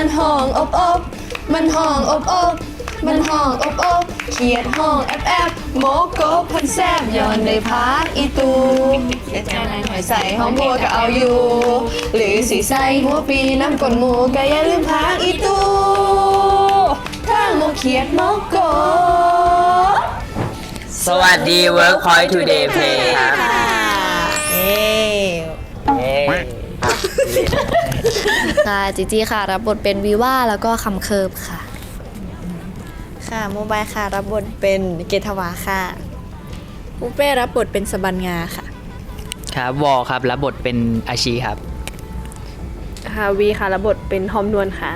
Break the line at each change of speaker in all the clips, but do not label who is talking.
มันห้องอบอบมันห้องอบอบมันห้องอบอบเขียดห้องแอบแอบโมกบพันแซบย้อนในพักอีตูเสียใจหน่อยใส่ห้องบัวก็เอาอยู่ หรือสีใส่หัวปีน้ำกลนหมูก็อย่าลืมพักอีตูทางโมเขียดโมกบ
สวัสดี Workpoint Today Play ครับ
เอ้
เย้
ค่ะ จีจีค่ะ รับบทเป็นวีว่าแล้วก็คำเคิร์บค่ะ
ค่ะโมบายค่ะ รับบทเป็นเกตวาค่ะ
ปูเป้รับบทเป็นสบันงาค่ะ
ครับวอลครับรับบทเป็นอาชีครับ
ฮาวีค่ะรับบทเป็นฮอมนวลค่ะ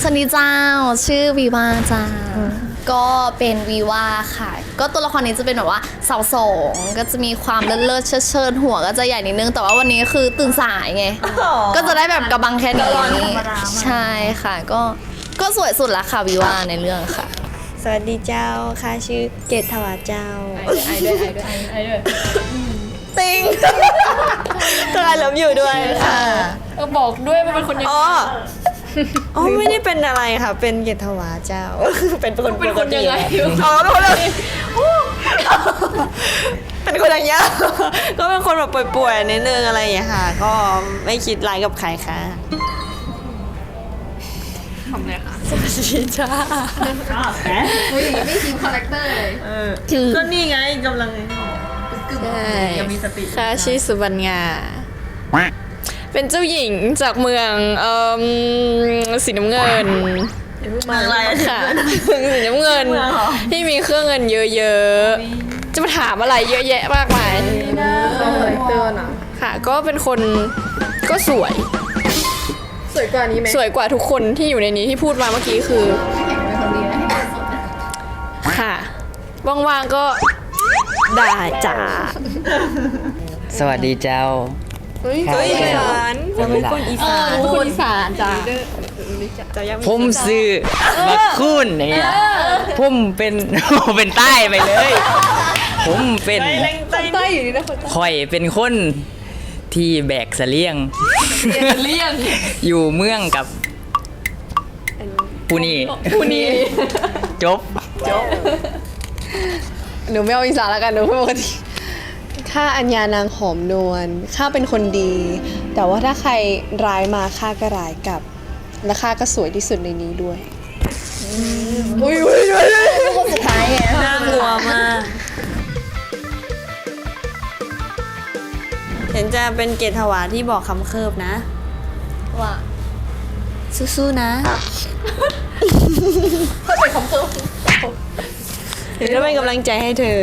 สวัสดีเจ้า ชื่อวีว่าจ้า ก็เป็นวีว่าค่ะ ก็ตัวละครนี้จะเป็นแบบว่าสาวสองก็จะมีความเลิศเลิศเชิดเชิดหัวก็จะใหญ่นิดนึง แต่ว่าวันนี้คือตื่นสายไง ก็จะได้แบบกระบังแค่นี้ใช่ค่ะก็ก็สวยสุดละค่ะวีว่าในเรื่องค่ะ
สวัสดีเจ้าค่ะชื่อเกตทวาเจ้า
ไอด้วยไอด้วยไอด้วย
ติงตัวไอเลิฟอยู่ด้วยค่ะ
ก็บอกด้วยว่าเป็นคนยัง
อ๋อ อ๋อไม่ได้เป็นอะไรค่ะ เป็นเกตทวาเจ้า เป็นคน
เป็นคนยังไง
อ๋อเป็นคนยังเป็นคนอย่างเงี้ยก็เป็นคนแบบป่วยๆนิดนึงอะไรอย่างเงี้ยค่ะ ก็ไม่คิดร้ายกับใครค่ะ
ทำไงคะ
สวัสดีจ้า
ไม่ทีมคาแรคเตอร์เลย
คือก็นี่ไงกำลัง
ใช่ค่ะชื่อสุบันงา เป็นเจ้าหญิงจากเมืองเอ่มสีน้ำเงิน
มาอะไร
ค่ะสีน้ำเงิน ที่มีเครื่องเงินเยอะๆ จะมาถามอะไรเยอะแยะมากมายค่ะ ก็เป็นคนก็สวย
สวยกว่านี้ไหม
สวยกว่าทุกคนที่อยู่ในนี้ที่พูดมาเมื่อกี้คือค่ะว่างๆก็ด่าจ๋า
สวัสดีเจ้า
เฮ้ยอีสานจะเป็นคนอีสาน
คนอีสานจ้า
จะยัง
ผมซื้อบักคุณเนี่ยผมเป็นเป็นใต้ไปเลย ผมเป็น
ใต้อยู่นี่นะคน
ข่อยเป็นคนที่แบกเสลียง
เลี่ยง
อยู่เมืองกับปูนี่
ผู้นี้
จบ
หนูไม่เอาอีสานแล้วกันหนูพูดปกติ ข้าอัญญานางหอมนวลข้าเป็นคนดี แต่ว่าถ้าใครร้ายมาข้าก็ร้ายกลับ และข้าก็สวยที่สุดในนี้ด้วยอุ้ยอุ้ยอุ้ยอุ้ย
คนสุดท้ายไง
น่ากลัวมากเห็นจะเป็นเกตถวาที่บอกคำเคิบนะ
ว่า
สู้ๆนะเห็นก็เป็นกำลังใจให้เธอ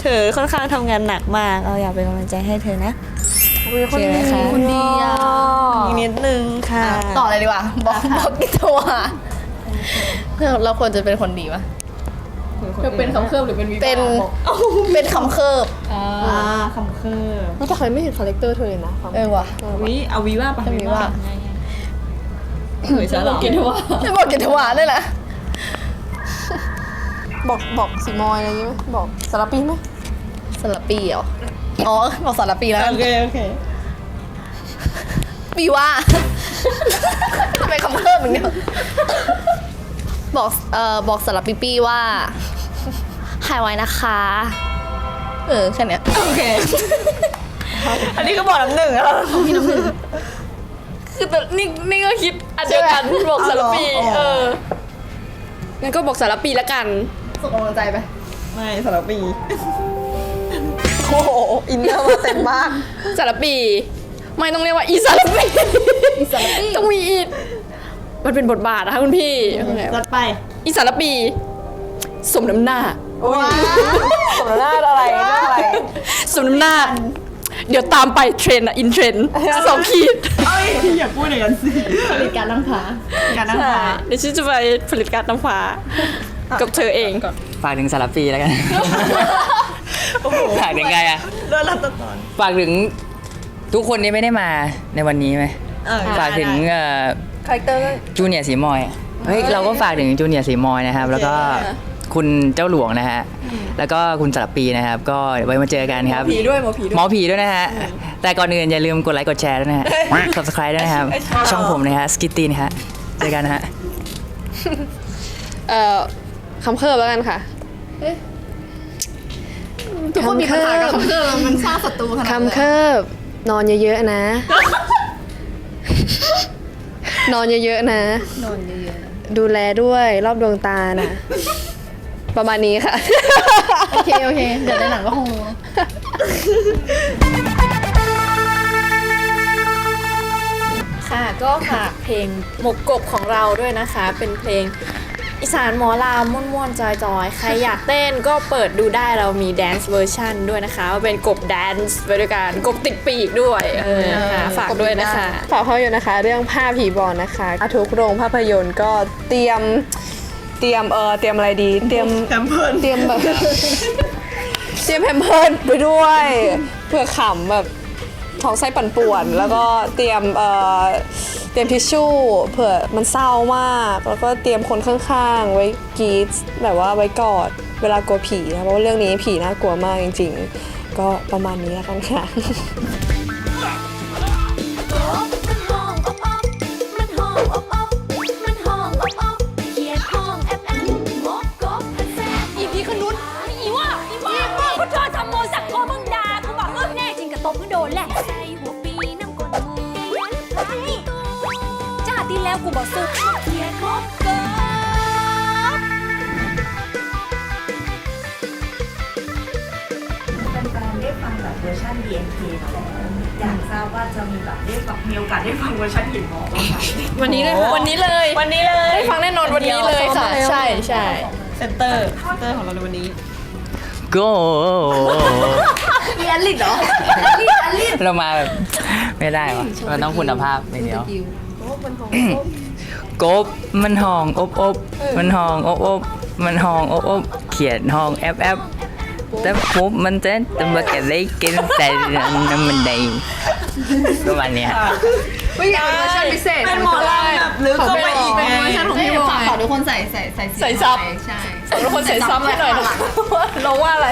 เธอค่อนข้างทำงานหนักมากเราอยากเป็นกำลังใจให้เธอนะโอเคไหมคะ
คนดีอะ
อีกนิดนึงค่ะ
ต่อเลยดีกว่าบอกบอกกิตัวเราเราควรจะเป็นคนดีปะ
จะเป็นคำเคลื่อนหรือเป็นวิ
เป็นเป็นคำเคิบ
อ่าคำเคิบ
แต่เคยไม่เห็นคาแรคเตอร์เธอเลยนะ
เออว่ะ
วิเอาวีว่าปะ
จะมีว่า
เฮ้ยฉันบอกกินว่า
จะบอกกิตวาด้วยนะ
บอกบอกสีมอยอะไรอย่างงี้ไหมบอกสารปีไหม
สลับปีเหรอ อ๋อ บอกสลับปีแล้วกัน
โอเค โอเค
ปีว่าเป็นคำเคิบเหมือนเดิมบอกเอ่อบอกสลับปีปีว่าหายไว้นะคะ เออแค่เนี้ย
โอเค อันนี้ก็บอกน้ำหนึ่งแล้ว
คือแต่นี่นี่ก็คิดอันเดียวกันบอกสารปี
อ๋อ
เอองั้นก็บอกสารปีละกัน
ส่งกำลังใจไป
ไม่สารปีโอ้โหอินเนอร์มาเต็มมาก
สารปี ไม่ต้องเรียกว่าอีสารปีต้องมีอีมันเป็นบทบาทนะคะคุณพี่
จัดไป
อีสารปี สมน้ำหน้า
ว้าสมน้าอะไรหน้าอะไร
สมน้ำหน้า เดี๋ยวตามไปเทรนอะอินเทรนสองขีด
เอ้ยอย่าพูดอย่างนั้นสิ
ผลิตการน้ำผา
การนั่ง
ใช่
ฟ้า
เดี๋ยวฉันจะไปผลิตการน้ำฟ้า กับเธอเอง
ฝากถึงสารปีแล้วกัน ฝากถึงไงอะ
โดนรับตัดตอน
ฝากถึงทุกคนที่ไม่ได้มาในวันนี้ไหม
เออ
ฝากถึงเอ่อ
คาแรคเตอร์
จูเนียร์สีมอยเฮ้ยเราก็ฝากถึงจูเนียร์สีมอยนะครับ แล้วก็คุณเจ้าหลวงนะฮะ แล้วก็คุณสลับปีนะครับ ก็ไว้มาเจอกันครับ
ผีด้วยหมอผีด้วย
หมอผีด้วยนะฮะ แต่ก่อนอื่นอย่าลืมกดไลค์กดแชร์ด้วยนะฮะ subscribe ด้วยนะครับ ช่องผมนะฮะสกิตตีนะฮะ เจอกันนะฮะ
เอ่อ คำเคิบแล้วกันค่ะ
ทุกคนมีปัญหากับคำเคิบมันสร้างศัตรูขนาดนั้น
คำเคิบนอนเยอะๆนะ นอนเยอะๆนะ
นอนเยอะ
ดูแลด้วยรอบดวงตานะ ประมาณนี้ค่ะ
ๆโอเค โอเค เดี๋ยวในหนังก็คงรู้
ค่ะก็ฝากเพลงหมกกบของเราด้วยนะคะ เป็นเพลง อีสานหมอลามม่วนๆ จอยๆ ใครอยากเต้นก็เปิดดูได้เรามีแดนซ์เวอร์ชันด้วยนะคะ เป็นกบแดนซ์ไปด้วยกันกบติดปีกด้วยเออค่ะฝากด้วยนะคะ
ฝากภาพยนตร์นะคะ เรื่องผ้าผีบอลนะคะทุกโรงภาพยนตร์ก็เตรียมเตรียมเออเตรียมอะไรดีเตรียมแพมเพิร์เตรียมแบบเตรียมแพมเพิร์ดไปด้วยเพื่อขำแบบท้องไส้ปั่นป่วน แล้วก็เตรียมเอ่อเตรียมทิชชู่เผื่อมันเศร้ามาก แล้วก็เตรียมคนข้างๆ ไว้กรีดแบบว่าไว้กอดเวลากลัวผีนะเพราะว่าเรื่องนี้ผีน่ากลัวมากจริง ๆ ก็ประมาณนี้แล้วกันค่ะ
แล้วกูบอกสุดเขียนมกกบ
แฟนๆได้ฟังแบบเวอร์ชัน DNK มาแล้วอยากทราบว่าจะมีแบบได้ฟังมีโอกาสได้ฟังเวอร์ชันหินหมอบ้างไหม
วันนี้เลยค่ะวันนี้เลยวันนี้เลยได้ฟังแน่นอนวันนี้เลยค่ะ ใช่ใช่
เซนเตอร์เซนเตอร์ของเราในวันนี้
go
มีแอลลิดเหรอ
เรามาแบบไม่ได้วะมันต้องคุณภาพอย่างเดียว กบมันห้องอบอบมันห้องอบอบมันห้องอบอบเขียนห้องแอปแอปแต่ปุ๊บมันจะตำรวจกันเลยกินแต่น้ำมันได้ประมาณเนี้ย
ไม่อยากเป็นเวอร์ชันพิเศษ
เป็นหมอลำแบบลึกเข้าไปอีกไง
เป็นเวอร์ชันของพี่บอยฝากทุกคนใส่ใส่ใส่
ใส่ซับ
ใช่
สำหรับคนใส่ซับให้หน่อยนะเราว่าอะไร